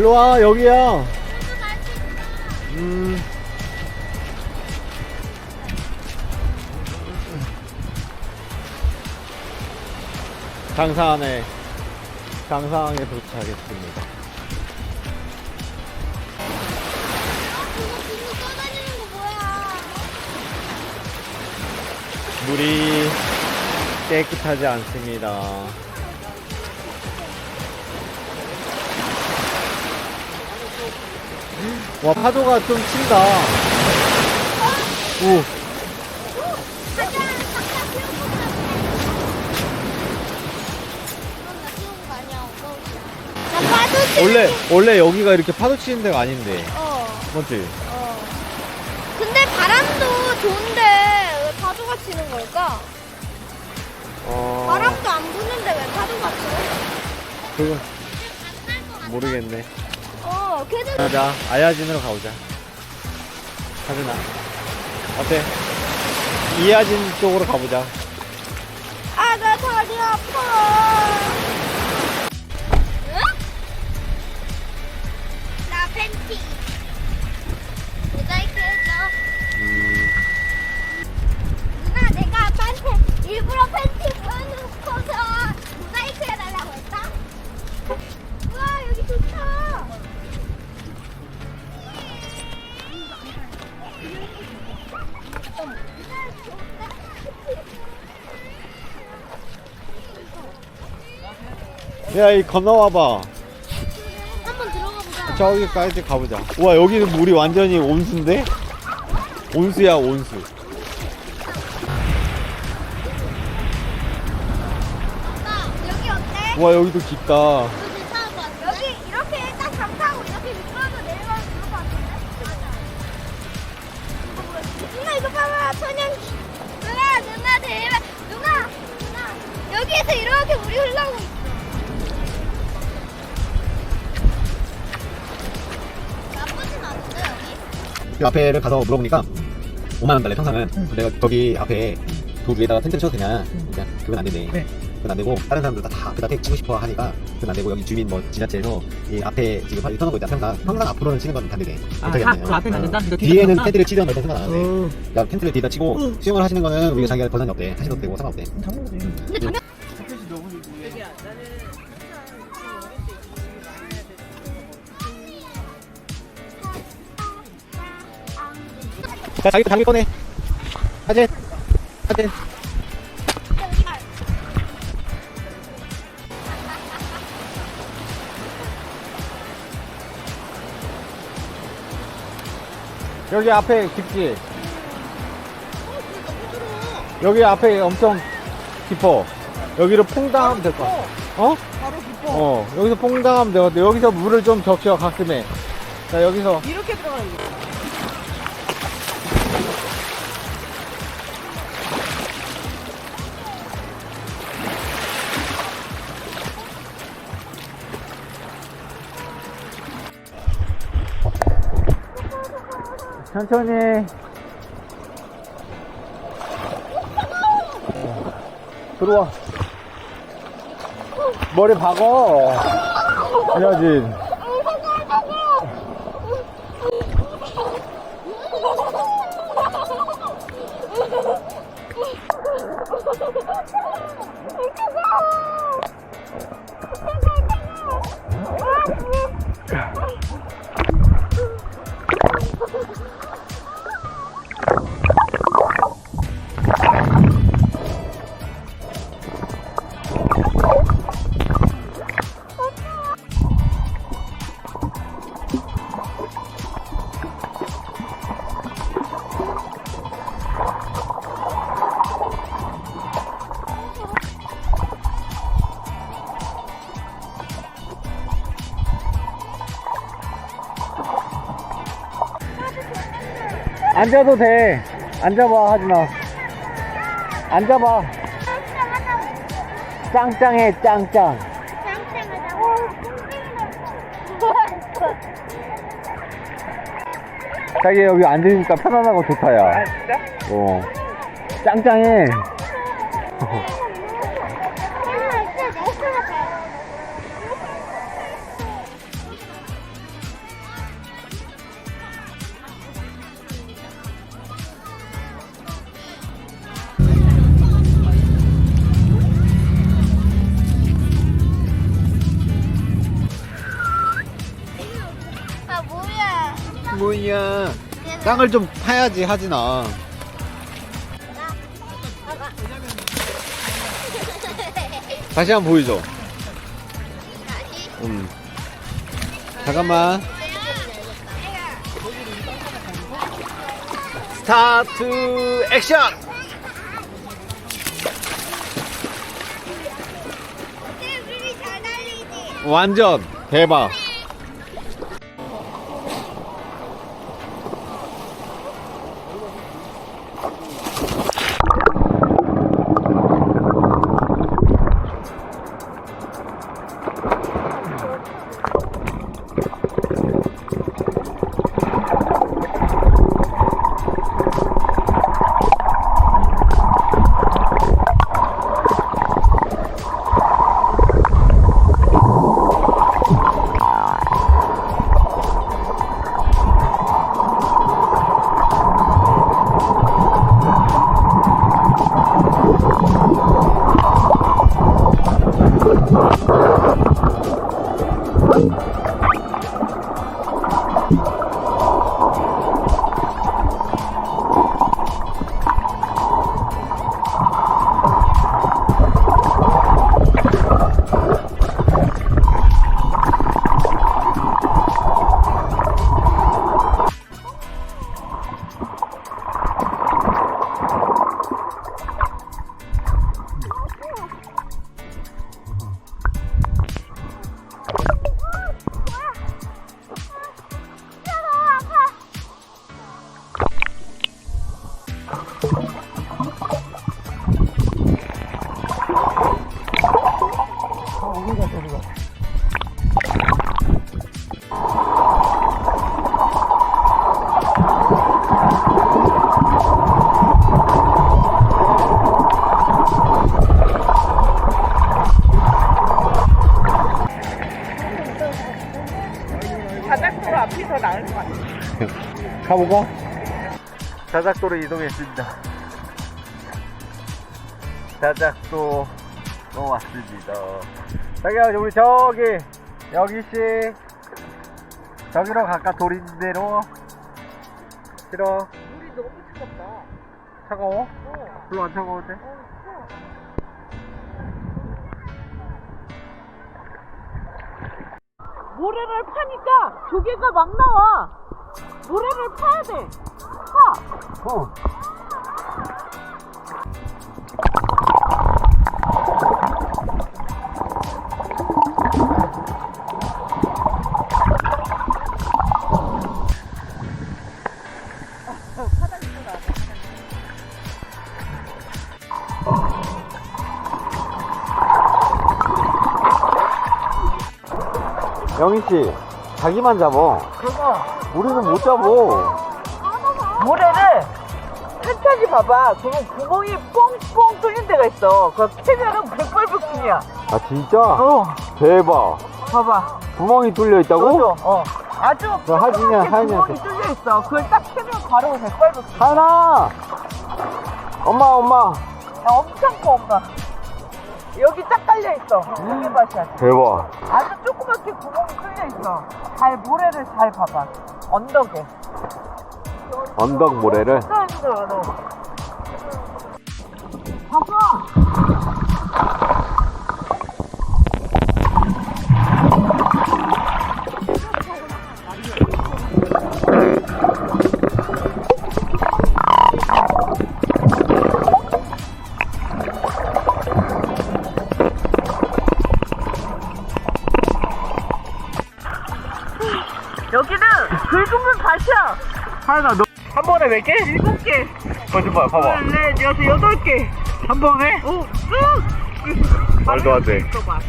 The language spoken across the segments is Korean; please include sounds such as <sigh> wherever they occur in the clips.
일로 와 여기야. 음. 강산에 강상에 도착했습니다? 물이 깨끗하지 않습니다 와 파도가 좀 친다 오. 원래 원래 여기가 이렇게 파도 치는 데가 아닌데 어, 맞지? 어. 근데 바람도 좋은데 왜 파도가 치는 걸까? 어... 바람도 안 부는데 왜 파도가 쳐? 그건 모르겠네 어, 걔들 가자 아야진으로 가보자 하준아 어때? 이하진 쪽으로 가보자 아, 나 다리 아파. 응? 나 팬티. 모자이크 해줘. 음, 누나, 내가 아빠한테 일부러 팬티 야 이 건너와봐. 한번 들어가 보자. 저기까지 가보자. 우와 여기는 물이 완전히 온수인데? 온수야 온수. 아빠, 여기 어때? 우와 여기도 깊다. 여기 이렇게 딱 감싸고 이렇게 미끄러져 내려가면 좋을 것 같은데? 누나 이거 봐봐. 천연기 누나 누나 대박 누나 누나. 여기에서 이렇게 물이 흘러오고 있어 그 앞에를 가서 물어보니까 5만 원 달래 평상은. 내가 거기 앞에 도 위에다가 텐트를 쳐도 되냐 그러니까 그건 안 되네. 그건 안 되고 다른 사람들 다, 다 앞에다 택 치고 싶어 하니까 그건 안 되고 여기 주민 뭐 지자체에서 이 앞에 지금 터놓고 있다 평상 평상 앞으로는 치는 건 반대돼 아. 다- 그 앞에는 안 된다? 어. 이거 뒤에는 뒤에는 텐트를 치든 말든 상관 안 하네 음. 그러니까 텐트를 뒤에다 치고 수영을 하시는 거는 우리가 자기가 권한이 없대. 하셔도 되고 상관없대 자 자기도 장비 꺼내 하진 하진 여기 앞에 깊지? 여기 앞에 엄청 깊어. 여기로 퐁당하면 될것 같아. 어? 바로 깊어. 어, 여기서 퐁당하면 같아. 여기서 물을 좀 적셔, 가슴에. 자, 여기서. 이렇게 들어가야 돼. 천천히. 들어와. 머리 박어. 야진. 앉아도 돼. 앉아봐, 하진아. 앉아봐. 짱짱해, 짱짱. 자기 여기 앉으니까 편안하고 좋다, 야. 아, 진짜? 어. 짱짱해. 뭐야? 땅을 좀 파야지 하진아. 다시 한번 보여줘. 음. 잠깐만 스타트 액션. 완전 대박 <laughs> 가보고 자작도로 이동했습니다 자작도 왔습니다 자기야 우리 저기 여기씨 저기로 갈까 도린대로 싫어 물이 너무 차갑다. 차가워? 어. 별로 안 차가운데? 모래를 파니까 조개가 막 나와. 모래를 파야 돼. 파. 어 영희 씨 자기만 잡어 그거 우리는 못 잡어 모래를 천천히 봐봐. 그러면 구멍이 뻥뻥 뚫린 데가 있어. 그거 캐면은 백발백중이야. 아 진짜? 어. 대박 봐봐. 구멍이 뚫려 있다고? 그죠? 어. 아주 그 하진이야, 조그맣게 하진이한테. 구멍이 뚫려 있어. 그걸 딱 캐면 바로 백발백중. 하나 엄마 엄마 야, 엄청 커 엄마. 여기 딱 깔려 있어. 대박 아주 조그맣게 구멍이 뚫려 있어. 잘 모래를 잘 봐봐. 언덕에. 언덕 모래를 힘들어, 너. 몇 개? 일곱 개, 거짓말 봐봐 둘, 넷, 여섯, 여덟 개. 한 번에? 오, 쑥! 말도 안 돼. 있어봐.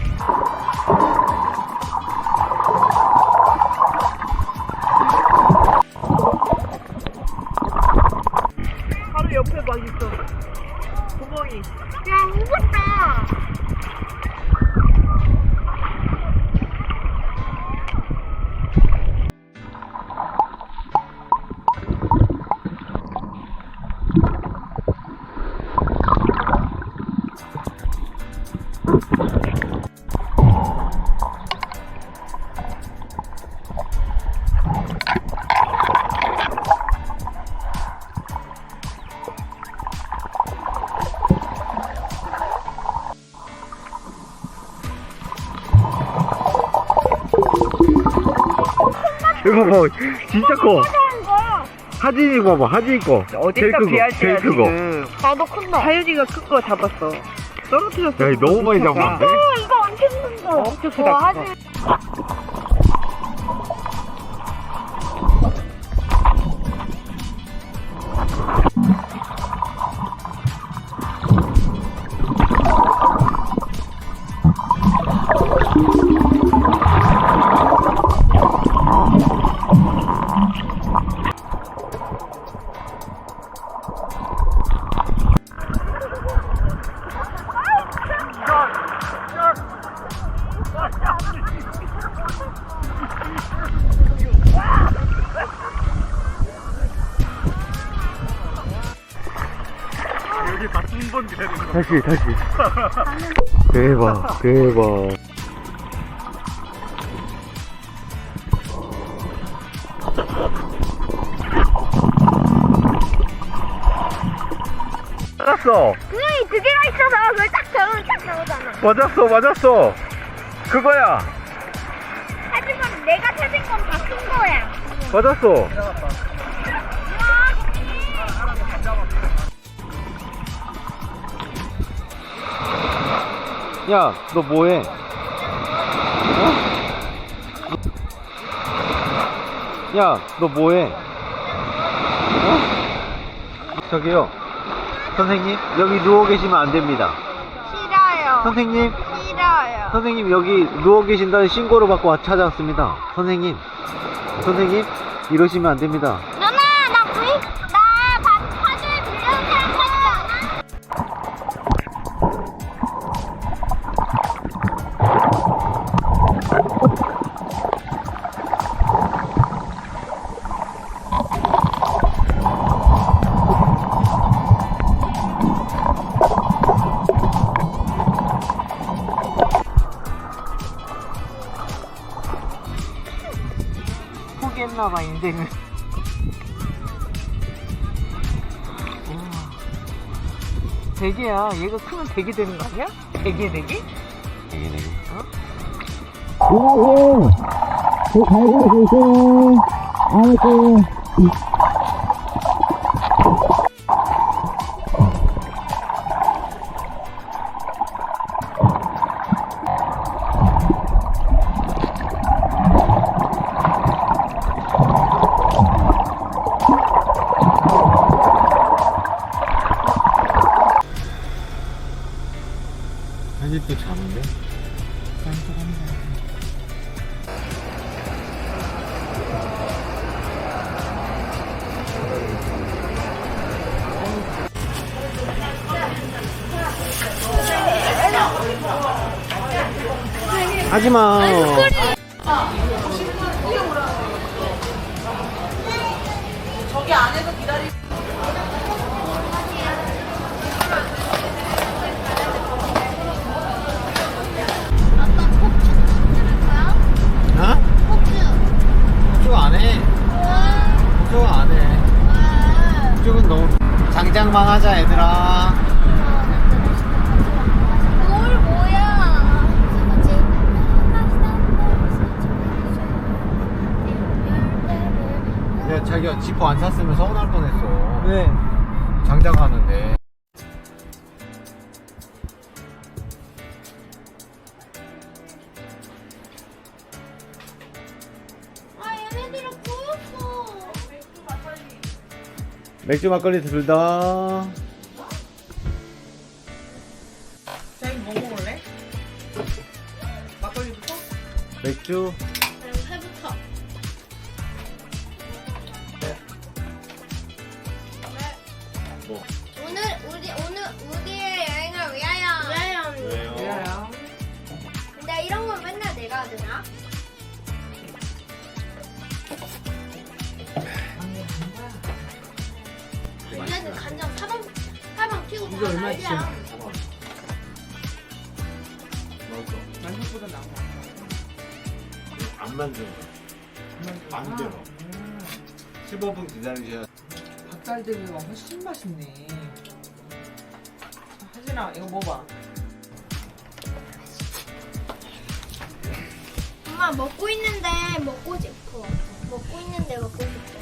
이거 봐 진짜 커한 거. 하진이 거 봐봐 하진이 거 어디가 비하시야 지금. 나도 큰다. 사윤이가 큰 거 잡았어. 떨어뜨렸어. 야, 이거 너무 많이 잡았는데? 어, 이거 엄청 큰 거. 엄청 크다, 와, 큰 거. 하지. 다시 다시. <laughs> 대박 대박. 맞았어. 구멍이 두 개가 있어서 그걸 딱 잡으면 딱 나오잖아. 맞았어 맞았어. 그거야. 하지만 내가 찾은 건 다 큰 거야. 맞았어 야 너 뭐해 어? 야 너 뭐해 어? 저기요 선생님 여기 누워 계시면 안 됩니다 싫어요. 선생님 싫어요. 선생님 여기 누워 계신다는 신고를 받고 와- 찾아왔습니다. 선생님, 선생님 이러시면 안 됩니다. 인생을. 대게야. 얘가 크면 대게 되는 거 아니야? 대게 대게? 편집도 하지마. 저기 안에서 기다리. 아빠? 어? 폭죽. 그쪽 안 해. 와, 그쪽 안 해. 와. 그쪽은 너무. 장장만 하자, 얘들아. 자기가 지퍼 안 샀으면 서운할 뻔했어. 왜? 장장 하는데. 아 얘네들은 구웠어. 맥주 막걸리 둘 다. 자기 뭐 먹을래? 막걸리부터? 맥주. 간장 사방 사방 튀고 다 난리야. 생각보다 나와. 안 만드는 거. 안 들어. 15분 기다리셔야 닭갈비가 훨씬 맛있네. 하진아 이거 먹어봐. 엄마 먹고 있는데 먹고 싶어. 먹고 있는데 먹고 싶어.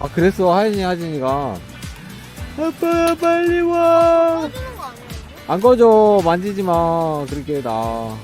아 그랬어 하진이 하진이가 아빠 빨리 와. 꺼주는 거 아니야? 이거? 안 꺼져 만지지 마 그렇게 나.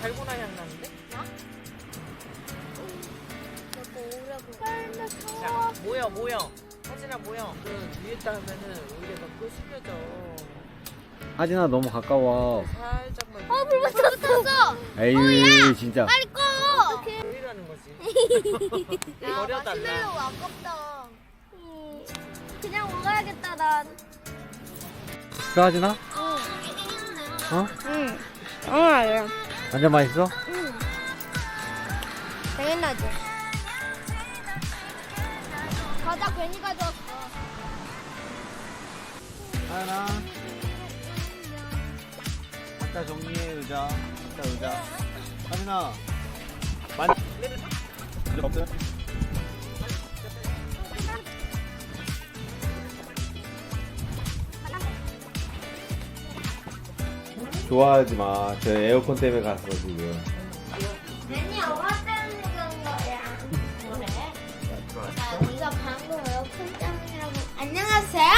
달고나 향 나는데? 오라고. 자 모여 모여. 하진아 모여. 그 위에다 하면은 오히려 더그 숨겨져. 하진아 너무 가까워. 살짝만. 어, 불 붙었어. 에이 진짜. 빨리 꺼. 어떡해. 왜 이러는 거지? <laughs> 야, 버려달라. 마시멜로우 아깝다. 음, 그냥 올라야겠다, 난. 그 하진아? 응. 어? 응. 응, 알아. 완전 맛있어? 응. 당연하지. 과자 괜히 가져왔어. 하연아. 아까 정리해 의자. 아까 의자. 하진아. 만. 없어 좋아하지 마. 저 에어컨 때문에 갔어 지금. 아니, 엄마 때문에 그런 거야. 그래? 자, 네가 방금 에어컨 때문이라고. 안녕하세요.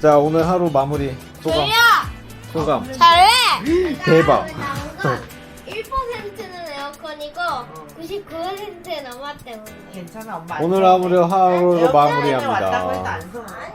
자 오늘 하루 마무리 소감. 소감. 잘해. <gasps> 대박. 1%는 에어컨이고 99% 넘었대 오늘. 괜찮아 엄마. 안 오늘 서운해. 하루 하루를 에어컨 왔다고 해도 마무리합니다. 안 서운해.